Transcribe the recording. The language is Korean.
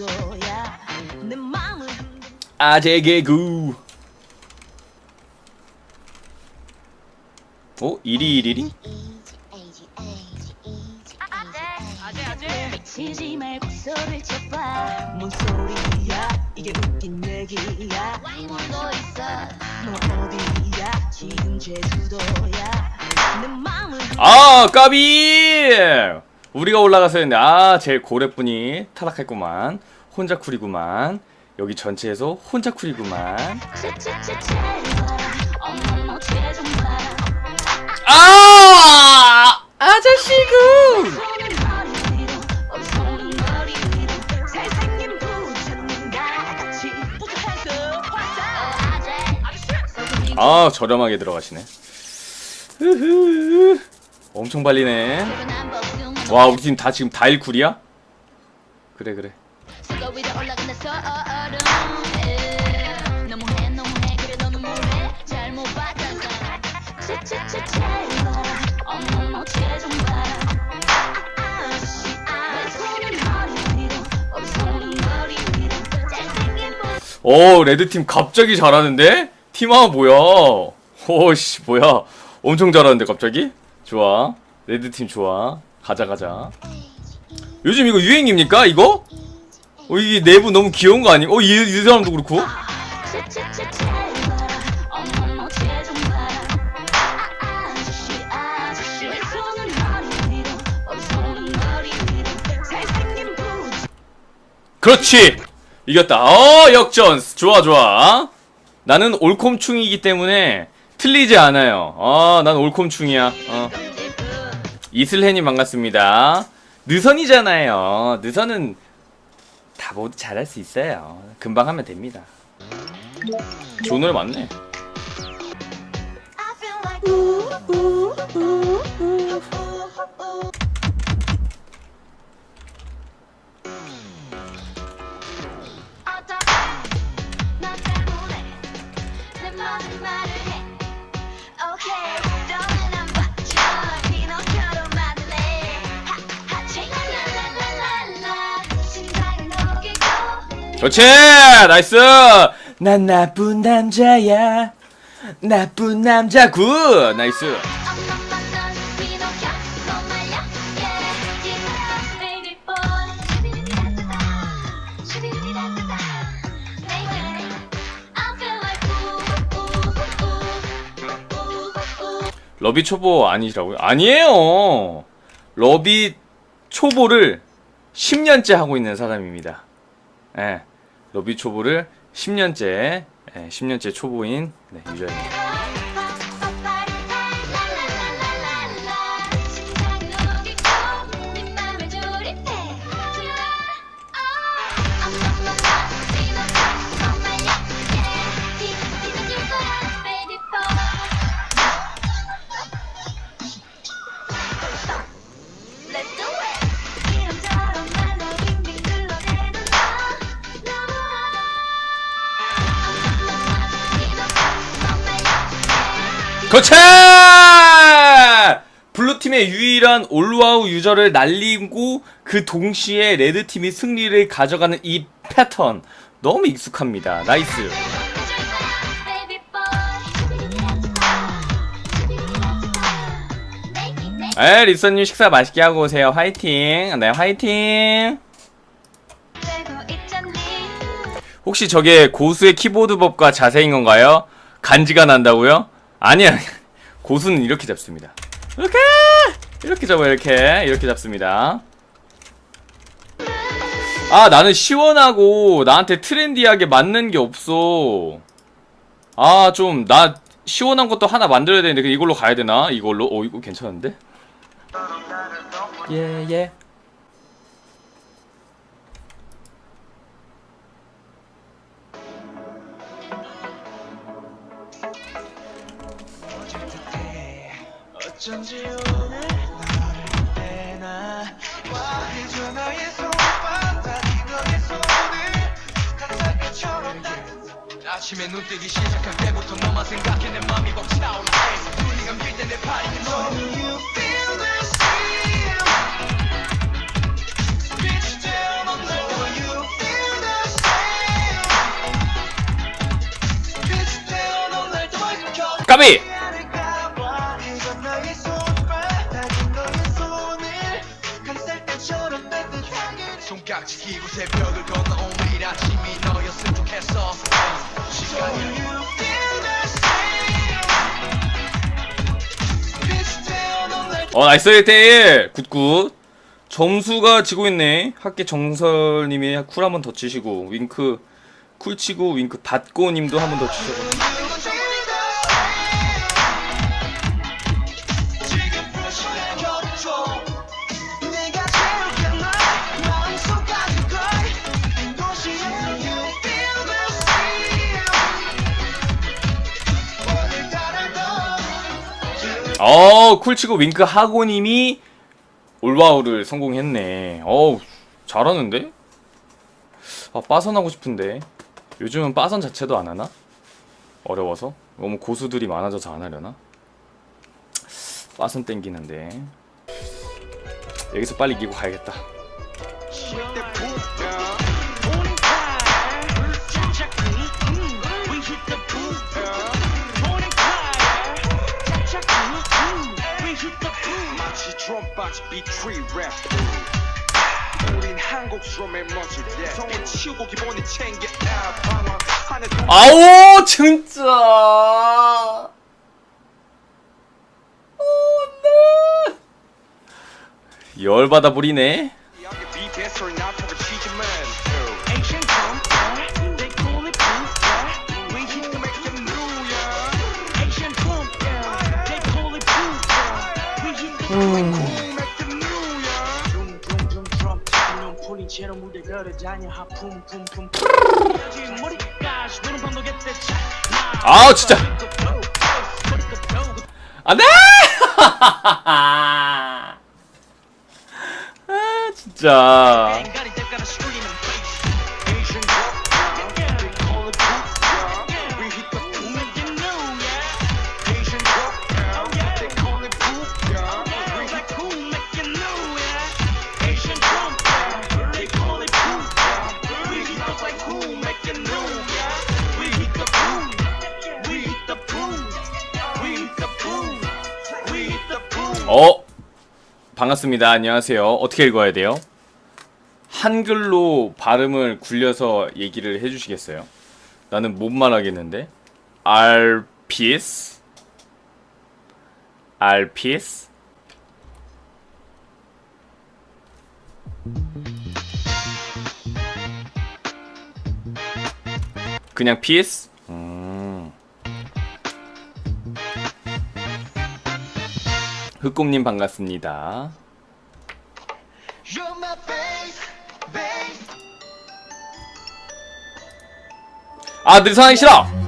제주도야 내 마음을 아재 개구. 어? 이리 이리리? 아재 아재 치지 말고 소리를 쳐봐 뭔 소리야 이게 웃긴 얘기야 도 있어 너 어디야 지금 제주도야 내 마음을 아 까비! 우리가 올라가서 했는데 아 제일 고래뿐이 타락했구만. 혼자 쿨이구만. 여기 전체에서 혼자 쿨이구만. 아! 아재 아 저렴하게 들어가시네. 흐흐. 엄청 발리네. 와 우리 팀 다 지금 다 일 쿨이야? 그래 그래. 봐라 아씨 아 머리 위로 어, 손은 머리 위로 잘생긴 부오 레드 팀 갑자기 잘하는데? 팀아 뭐야? 오씨 뭐야? 엄청 잘하는데 갑자기? 좋아. 레드 팀 좋아. 가자 가자. 요즘 이거 유행입니까 이거? 어 이게 내부 너무 귀여운 거 아니? 어이 이 사람도 그렇고. 그렇지 이겼다 어 역전 좋아 좋아 나는 올콤충이기 때문에 틀리지 않아요 어난 올콤충이야 어 이슬hen이 반갑습니다. 느선이잖아요. 느선은 다 모두 잘할 수 있어요. 금방 하면 됩니다. 좋은 노래 맞네 그렇지 나이스 난 나쁜 남자야 나쁜 남자 굿 나이스 러비 초보 아니시라고요? 아니에요. 러비 초보를 10년째 하고 있는 사람입니다. 예. 러비 초보를 10년째, 예, 10년째 초보인 네, 유저입니다. 너. 그렇지! 블루팀의 유일한 올와우 유저를 날리고 그 동시에 레드팀이 승리를 가져가는 이 패턴 너무 익숙합니다. 나이스. 에 리서님 식사 맛있게 하고 오세요. 화이팅. 네 화이팅. 혹시 저게 고수의 키보드 법과 자세인 건가요? 간지가 난다고요? 아니야. 고수는 이렇게 잡습니다. 이렇게 이렇게 잡아요. 이렇게 이렇게 잡습니다. 아 나는 시원하고 나한테 트렌디하게 맞는 게 없어. 아 좀 나 시원한 것도 하나 만들어야 되는데 이걸로 가야 되나? 이걸로? 어 이거 괜찮은데? 예 예. 어쩐지 오늘 나를 빼나 와해줘 너의 손바닥 너의 손을 닭살처럼 따뜻 아침에 눈 뜨기 시작할 때부터 너만 생각해 내 맘이 벅차올 때 눈이 감길 때 내 팔이 너를 까비! 지 끼고 새벽을 건너온 우리 아침이 너였으면 좋겠어. 시간이 어 나이스 1대1 굿굿. 점수가 지고 있네. 학계 정설님이 쿨 한 번 더 치시고 윙크 쿨 치고 윙크 받고 님도 한 번 더 치시고 어, 쿨치고 윙크 하고님이 올바우를 성공했네. 어우, 잘하는데? 아, 빠선하고 싶은데. 요즘은 빠선 자체도 안 하나? 어려워서? 너무 고수들이 많아져서 안 하려나? 빠선 땡기는데. 여기서 빨리 이기고 가야겠다. 마치 드럼바지 비트리 랩 우린 한국 스럼의 멋을 성은 치우고 기본이 챙겨 아, 방황하는 아오, 진짜! 오, 네. 열받아 부리네. 아우, 진짜. 안 돼! 아, 진짜. 어 반갑습니다. 안녕하세요. 어떻게 읽어야 돼요? 한글로 발음을 굴려서 얘기를 해주시겠어요? 나는 못 말하겠는데. 알피스, 알피스. 그냥 피스? 흑곰님 반갑습니다. 아, 늘 상하기 싫어!